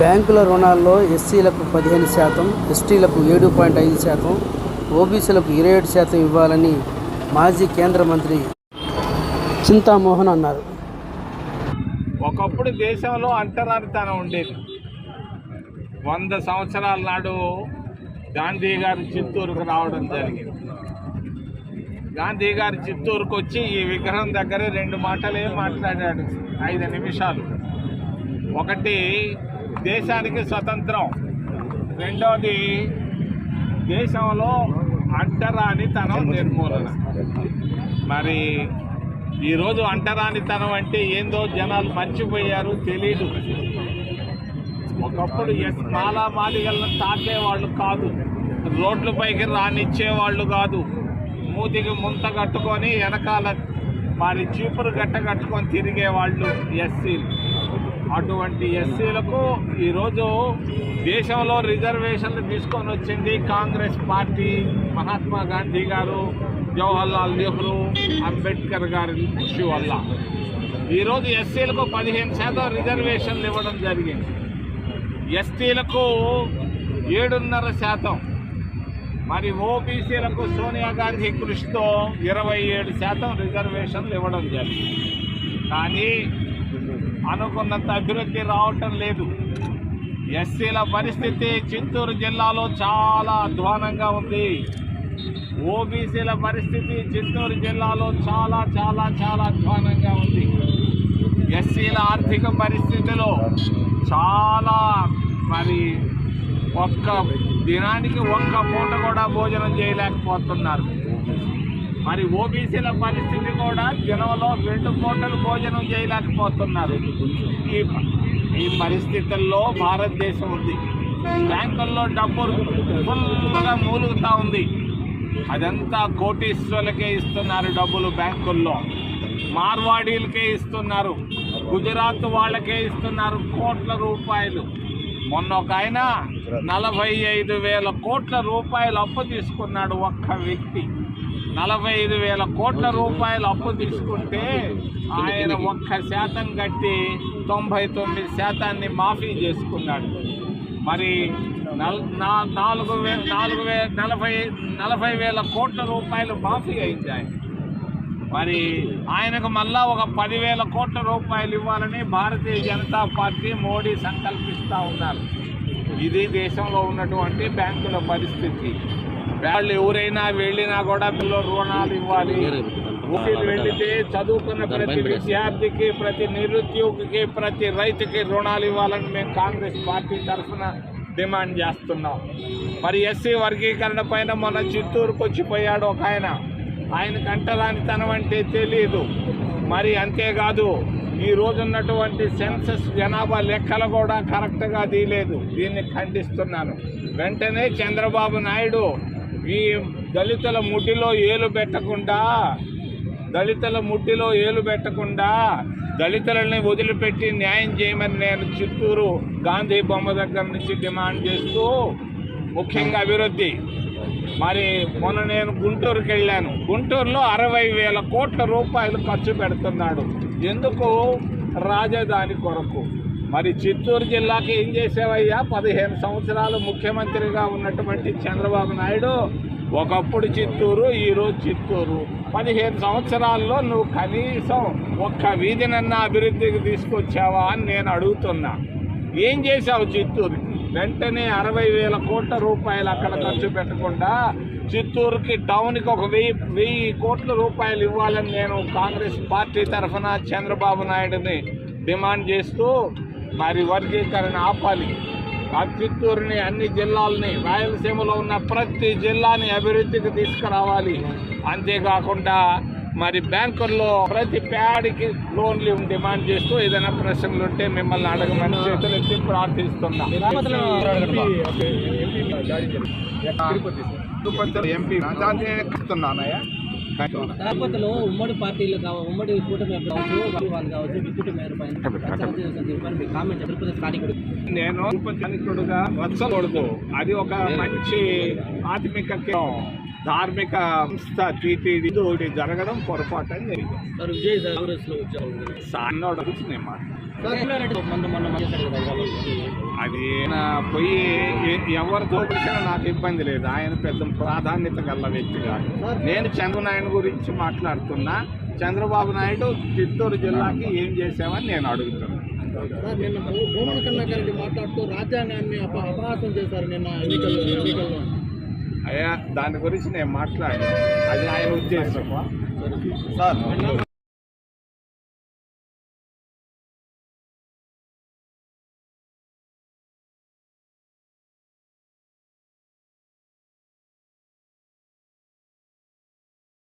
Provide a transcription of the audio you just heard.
బ్యాంకుల రుణాల్లో ఎస్సీలకు పదిహేను శాతం ఎస్టీలకు ఏడు పాయింట్ ఐదు శాతం ఓబీసీలకు ఇరవై ఏడు శాతం ఇవ్వాలని మాజీ కేంద్ర మంత్రి చింతామోహన్ అన్నారు. ఒకప్పుడు దేశంలో అంటరానితనం ఉండేది. వంద సంవత్సరాల నాడు గాంధీ గారు చిత్తూరుకు రావడం జరిగింది. గాంధీ గారు చిత్తూరుకు వచ్చి ఈ విగ్రహం దగ్గరే రెండు మాటలే మాట్లాడాడు. ఐదు నిమిషాలు. ఒకటి దేశానికి స్వతంత్రం. రెండవది దేశంలో అంటరానితనం నిర్మూలన. మరి ఈరోజు అంటరానితనం అంటే ఏందో జనాలు మర్చిపోయారు తెలీదు. ఒకప్పుడు ఎస్ మాలా మాలిగలను తాకేవాళ్ళు కాదు రోడ్లపైకి రానిచ్చేవాళ్ళు కాదు. మూతికి ముంత కట్టుకొని వెనకాల మరి చీపురు గట్ట కట్టుకొని తిరిగేవాళ్ళు ఎస్సీలు. అటువంటి ఎస్సీలకు ఈరోజు దేశంలో రిజర్వేషన్లు తీసుకొని వచ్చింది కాంగ్రెస్ పార్టీ మహాత్మా గాంధీ గారు జవహర్లాల్ నెహ్రూ అంబేద్కర్ గారి కృషి వల్ల. ఈరోజు ఎస్సీలకు పదిహేను శాతం రిజర్వేషన్లు ఇవ్వడం జరిగింది. ఎస్టీలకు ఏడున్నర శాతం. మరి ఓబీసీలకు సోనియా గాంధీ కృషితో ఇరవై ఏడు శాతం రిజర్వేషన్లు ఇవ్వడం జరిగింది. కానీ అనుకున్నంత అభివృద్ధి రావటం లేదు. ఎస్సీల పరిస్థితి చిత్తూరు జిల్లాలో చాలా అధ్వానంగా ఉంది. ఓబీసీల పరిస్థితి చిత్తూరు జిల్లాలో చాలా చాలా చాలా అధ్వానంగా ఉంది. ఎస్సీల ఆర్థిక పరిస్థితిలో చాలా మరి ఒక్క దినానికి ఒక్క పూట కూడా భోజనం చేయలేకపోతున్నారు. మరి ఓబీసీల పరిస్థితి కూడా దినంలో రెండు పూటలు భోజనం చేయలేకపోతున్నారు. ఈ ఈ పరిస్థితుల్లో భారతదేశం ఉంది. బ్యాంకుల్లో డబ్బు ఫుల్గా మూలుగుతూ ఉంది. అదంతా కోటీశ్వరులకే ఇస్తున్నారు డబ్బులు బ్యాంకుల్లో. మార్వాడీలకే ఇస్తున్నారు. గుజరాత్ వాళ్ళకే ఇస్తున్నారు కోట్ల రూపాయలు. మొన్న ఒక ఆయన నలభై ఐదు వేల కోట్ల రూపాయలు అప్పు తీసుకున్నాడు ఒక్క వ్యక్తి. నలభై ఐదు వేల కోట్ల రూపాయలు అప్పు తీసుకుంటే ఆయన ఒక్క శాతం కట్టి తొంభై తొమ్మిది శాతాన్ని మాఫీ చేసుకున్నాడు. మరి నల్ నా- నాలుగు వే నాలుగు వే నలభై నలభై వేల కోట్ల రూపాయలు మాఫీ అయింది ఆయన. మరి ఆయనకు మళ్ళా ఒక పదివేల కోట్ల రూపాయలు ఇవ్వాలని భారతీయ జనతా పార్టీ మోడీ సంకల్పిస్తూ ఉన్నారు. ఇది దేశంలో ఉన్నటువంటి బ్యాంకుల పరిస్థితి. వాళ్ళు ఎవరైనా వెళ్ళినా కూడా పిల్లలు రుణాలు ఇవ్వాలి. ఊటీలు వెళితే చదువుకున్న ప్రతి విద్యార్థికి ప్రతి నిరుద్యోగికి ప్రతి రైతుకి రుణాలు ఇవ్వాలని మేము కాంగ్రెస్ పార్టీ తరఫున డిమాండ్ చేస్తున్నాం. మరి ఎస్సీ వర్గీకరణ పైన మొన్న చిత్తూరుకు వచ్చిపోయాడు ఒక ఆయన. ఆయనకు అంటరానితనం అంటే తెలియదు మరి అంతేకాదు ఈ రోజు ఉన్నటువంటి సెన్సస్ జనాభా లెక్కలు కూడా కరెక్ట్గా తీయలేదు. దీన్ని ఖండిస్తున్నాను. వెంటనే చంద్రబాబు నాయుడు ఈ దళితుల ముడ్డిలో ఏలు పెట్టకుండా దళితుల ముడ్డిలో ఏలు పెట్టకుండా దళితులని వదిలిపెట్టి న్యాయం చేయమని నేను చిత్తూరు గాంధీ బొమ్మ దగ్గర నుంచి డిమాండ్ చేస్తూ ముఖ్యంగా అభివృద్ధి. మరి మొన్న నేను గుంటూరుకి వెళ్ళాను. గుంటూరులో అరవై వేల కోట్ల రూపాయలు ఖర్చు పెడుతున్నాడు. ఎందుకు? రాజధాని కొరకు. మరి చిత్తూరు జిల్లాకి ఏం చేసేవయ్యా? పదిహేను సంవత్సరాలు ముఖ్యమంత్రిగా ఉన్నటువంటి చంద్రబాబు నాయుడు ఒకప్పుడు చిత్తూరు ఈరోజు చిత్తూరు. పదిహేను సంవత్సరాల్లో నువ్వు కనీసం ఒక్క వీధినన్నా అభివృద్ధికి తీసుకొచ్చావా అని నేను అడుగుతున్నా. ఏం చేశావు చిత్తూరు? వెంటనే అరవై వేల కోట్ల రూపాయలు అక్కడ ఖర్చు పెట్టకుండా చిత్తూరుకి టౌన్కి ఒక వెయ్యి వెయ్యి కోట్ల రూపాయలు ఇవ్వాలని నేను కాంగ్రెస్ పార్టీ తరఫున చంద్రబాబు నాయుడుని డిమాండ్ చేస్తూ మరి వర్గీకరణ ఆపాలి ఆ చిత్తూరుని అన్ని జిల్లాలని రాయలసీమలో ఉన్న ప్రతి జిల్లాని అభివృద్ధికి తీసుకురావాలి అంతేకాకుండా మరి బ్యాంకుల్లో ప్రతి ప్యాడికి లోన్లు డిమాండ్ చేస్తూ ఏదైనా ప్రశ్నలు ఉంటే మిమ్మల్ని అడగమని చేతులు ఎత్తి ప్రార్థిస్తున్నా తిరుపతి ఎంపీ చెప్తున్నానయ్యా ఉమ్మడి పార్టీలు ఉమ్మడి కూటమి కావచ్చు వాళ్ళు పైన మీ కామెంట్ తిరుపతి స్థానికుడు. నేను వచ్చకూడదు అది ఒక మంచి ఆత్మిక. ధార్మిక సంస్థ టీటీడీ జరగడం పొరపాటు అని సాన్నోడు కదా వాళ్ళు. అది పోయి ఎవరు దోపిడిచినా నాకు ఇబ్బంది లేదు. ఆయన పెద్ద ప్రాధాన్యత గల వ్యక్తి కాదు. నేను చంద్రనాయుడు గురించి మాట్లాడుతున్నా. చంద్రబాబు నాయుడు చిత్తూరు జిల్లాకి ఏం చేసామని నేను అడుగుతున్నాను నిన్న భూమన కన్నాకరెడ్డి మాట్లాడుతూ రాజ్యాంగాన్ని అప అపహాసం చేశారు నిన్న ఎన్నికల్లో ఎన్నికల్లో. అయ్యా దాని గురించి నేను మాట్లాడాను. అది ఆయన ఉద్దేశం.